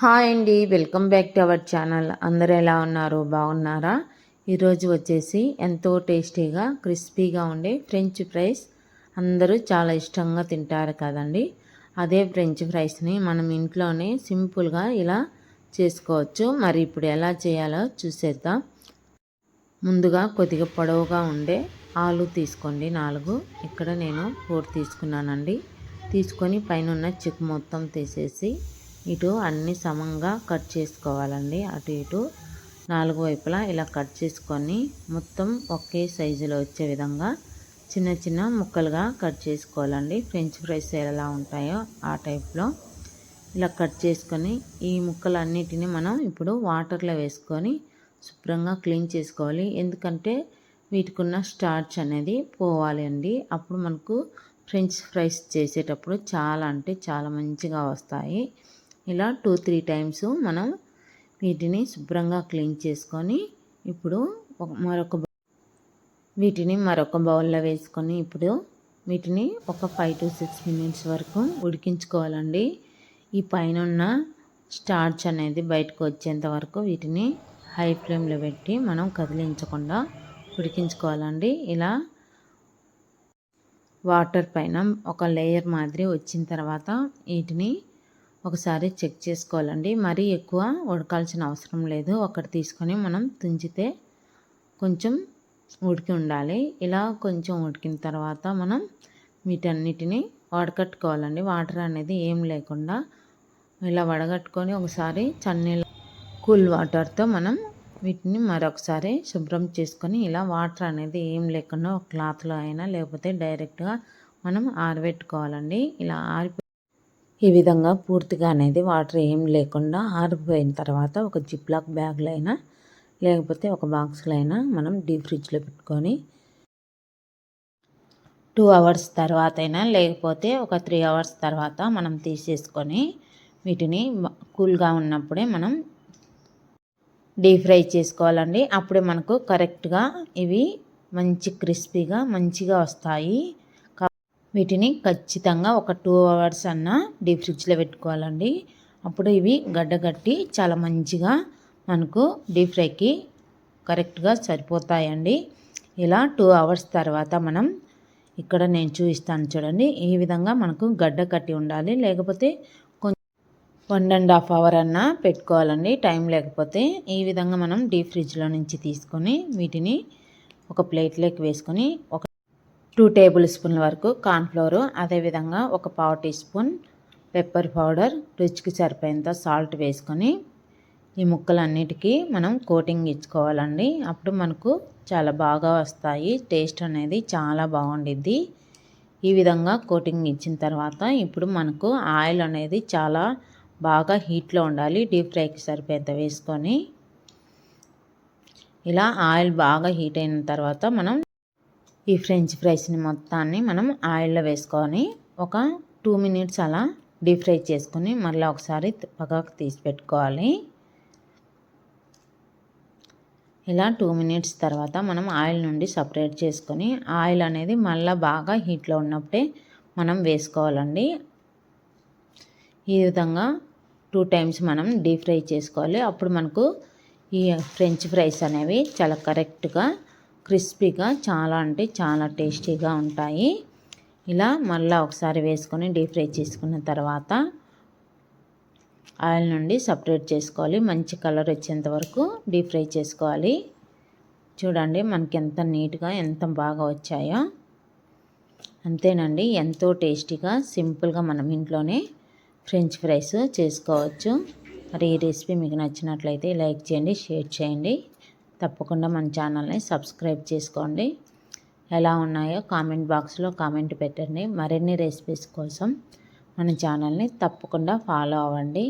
Hi అండి welcome back to our channel. అందరు ఎలా ఉన్నారు? బాగున్నారా? ఈరోజు వచ్చేసి ఎంతో టేస్టీగా క్రిస్పీగా ఉండే ఫ్రెంచ్ ఫ్రైస్ అందరూ చాలా ఇష్టంగా తింటారు కదండి. అదే ఫ్రెంచ్ ఫ్రైస్ని మనం ఇంట్లోనే సింపుల్గా ఇలా చేసుకోవచ్చు. మరి ఇప్పుడు ఎలా చేయాలో చూసేద్దాం. ముందుగా కొద్దిగా పొడవుగా ఉండే ఆలు తీసుకోండి. నాలుగు. ఇక్కడ నేను ఫోర్ తీసుకున్నానండి. తీసుకొని పైన ఉన్న చిక్కు మొత్తం తీసేసి ఇటు అన్ని సమంగా కట్ చేసుకోవాలండి. అటు ఇటు నాలుగు వైపులా ఇలా కట్ చేసుకొని మొత్తం ఒకే సైజులో వచ్చే విధంగా చిన్న చిన్న ముక్కలుగా కట్ చేసుకోవాలండి. ఫ్రెంచ్ ఫ్రైస్ ఎలా ఉంటాయో ఆ టైప్లో ఇలా కట్ చేసుకొని ఈ ముక్కలన్నిటిని మనం ఇప్పుడు వాటర్లో వేసుకొని శుభ్రంగా క్లీన్ చేసుకోవాలి. ఎందుకంటే వీటికున్న స్టార్చ్ అనేది పోవాలి అండి. అప్పుడు మనకు ఫ్రెంచ్ ఫ్రైస్ చేసేటప్పుడు చాలా అంటే చాలా మంచిగా వస్తాయి. ఇలా టూ త్రీ టైమ్స్ మనం వీటిని శుభ్రంగా క్లీన్ చేసుకొని ఇప్పుడు మరొక వీటిని మరొక బౌల్లో వేసుకొని ఇప్పుడు వీటిని ఒక ఫైవ్ టు సిక్స్ మినిట్స్ వరకు ఉడికించుకోవాలండి. ఈ పైన ఉన్న స్టార్చ్ అనేది బయటకు వచ్చేంత వరకు వీటిని హై ఫ్లేమ్లో పెట్టి మనం కదిలించకుండా ఉడికించుకోవాలండి. ఇలా వాటర్ పైన ఒక లేయర్ మాదిరి వచ్చిన తర్వాత వీటిని ఒకసారి చెక్ చేసుకోవాలండి. మరీ ఎక్కువ ఉడకాల్సిన అవసరం లేదు. ఒకటి తీసుకొని మనం తుంచితే కొంచెం ఉడికి ఉండాలి. ఇలా కొంచెం ఉడికిన తర్వాత మనం వీటన్నిటిని వడకట్టుకోవాలండి. వాటర్ అనేది ఏం లేకుండా ఇలా వడగట్టుకొని ఒకసారి చన్నీళ్ళ కూల్ వాటర్తో మనం వీటిని మరొకసారి శుభ్రం చేసుకొని ఇలా వాటర్ అనేది ఏం లేకుండా ఒక క్లాత్లో అయినా లేకపోతే డైరెక్ట్గా మనం ఆరబెట్టుకోవాలండి. ఇలా ఆరిపో ఈ విధంగా పూర్తిగా అనేది వాటర్ ఏం లేకుండా ఆరిపోయిన తర్వాత ఒక జిప్లాక్ బ్యాగ్లో అయినా లేకపోతే ఒక బాక్స్లో అయినా మనం డీప్ ఫ్రిడ్జ్లో పెట్టుకొని టూ అవర్స్ తర్వాత అయినా లేకపోతే ఒక త్రీ అవర్స్ తర్వాత మనం తీసేసుకొని వీటిని కూల్గా ఉన్నప్పుడే మనం డీప్ ఫ్రై చేసుకోవాలండి. అప్పుడే మనకు కరెక్ట్గా ఇవి మంచి క్రిస్పీగా మంచిగా వస్తాయి. వీటిని ఖచ్చితంగా ఒక టూ అవర్స్ అన్న డీప్ ఫ్రిడ్జ్లో పెట్టుకోవాలండి. అప్పుడు ఇవి గడ్డగట్టి చాలా మంచిగా మనకు డీప్ ఫ్రైకి కరెక్ట్గా సరిపోతాయండి. ఇలా టూ అవర్స్ తర్వాత మనం ఇక్కడ నేను చూపిస్తాను చూడండి. ఈ విధంగా మనకు గడ్డ కట్టి ఉండాలి. లేకపోతే కొంచెం వన్ అండ్ హాఫ్ అవర్ అన్నా పెట్టుకోవాలండి. టైం లేకపోతే ఈ విధంగా మనం డీప్ ఫ్రిడ్జ్లో నుంచి తీసుకొని వీటిని ఒక ప్లేట్లోకి వేసుకొని ఒక టూ టేబుల్ స్పూన్ల వరకు కార్న్ఫ్లోరు అదేవిధంగా ఒక పావు టీ స్పూన్ పెప్పర్ పౌడర్ రుచికి సరిపోయేంత సాల్ట్ వేసుకొని ఈ ముక్కలన్నిటికీ మనం కోటింగ్ ఇచ్చుకోవాలండి. అప్పుడు మనకు చాలా బాగా వస్తాయి. టేస్ట్ అనేది చాలా బాగుండిద్ది. ఈ విధంగా కోటింగ్ ఇచ్చిన తర్వాత ఇప్పుడు మనకు ఆయిల్ అనేది చాలా బాగా హీట్లో ఉండాలి. డీప్ ఫ్రైకి సరిపోయేంత వేసుకొని. ఇలా ఆయిల్ బాగా హీట్ అయిన తర్వాత మనం ఈ ఫ్రెంచ్ ఫ్రైస్ని మొత్తాన్ని మనం ఆయిల్లో వేసుకొని ఒక టూ మినిట్స్ అలా డీప్ ఫ్రై చేసుకొని మళ్ళీ ఒకసారి పక్కకు తీసి పెట్టుకోవాలి. ఇలా టూ మినిట్స్ తర్వాత మనం ఆయిల్ నుండి సపరేట్ చేసుకొని ఆయిల్ అనేది మళ్ళీ బాగా హీట్లో ఉన్నప్పుడే మనం వేసుకోవాలండి. ఈ విధంగా టూ టైమ్స్ మనం డీప్ ఫ్రై చేసుకోవాలి. అప్పుడు మనకు ఈ ఫ్రెంచ్ ఫ్రైస్ అనేవి చాలా కరెక్ట్గా క్రిస్పీగా చాలా అంటే చాలా టేస్టీగా ఉంటాయి. ఇలా మళ్ళీ ఒకసారి వేసుకొని డీప్ ఫ్రై చేసుకున్న తర్వాత ఆయిల్ నుండి సపరేట్ చేసుకోవాలి. మంచి కలర్ వచ్చేంత వరకు డీప్ ఫ్రై చేసుకోవాలి. చూడండి మనకి ఎంత నీట్గా ఎంత బాగా వచ్చాయో. అంతేనండి ఎంతో టేస్టీగా సింపుల్గా మనం ఇంట్లోనే ఫ్రెంచ్ ఫ్రైస్ చేసుకోవచ్చు. మరి ఈ రెసిపీ మీకు నచ్చినట్లయితే లైక్ చేయండి షేర్ చేయండి. తప్పకుండా మన ఛానల్ని సబ్స్క్రైబ్ చేసుకోండి. ఎలా ఉన్నాయో కామెంట్ బాక్స్లో కామెంట్ పెట్టండి. మరిన్ని రెసిపీస్ కోసం మన ఛానల్ని తప్పకుండా ఫాలో అవ్వండి.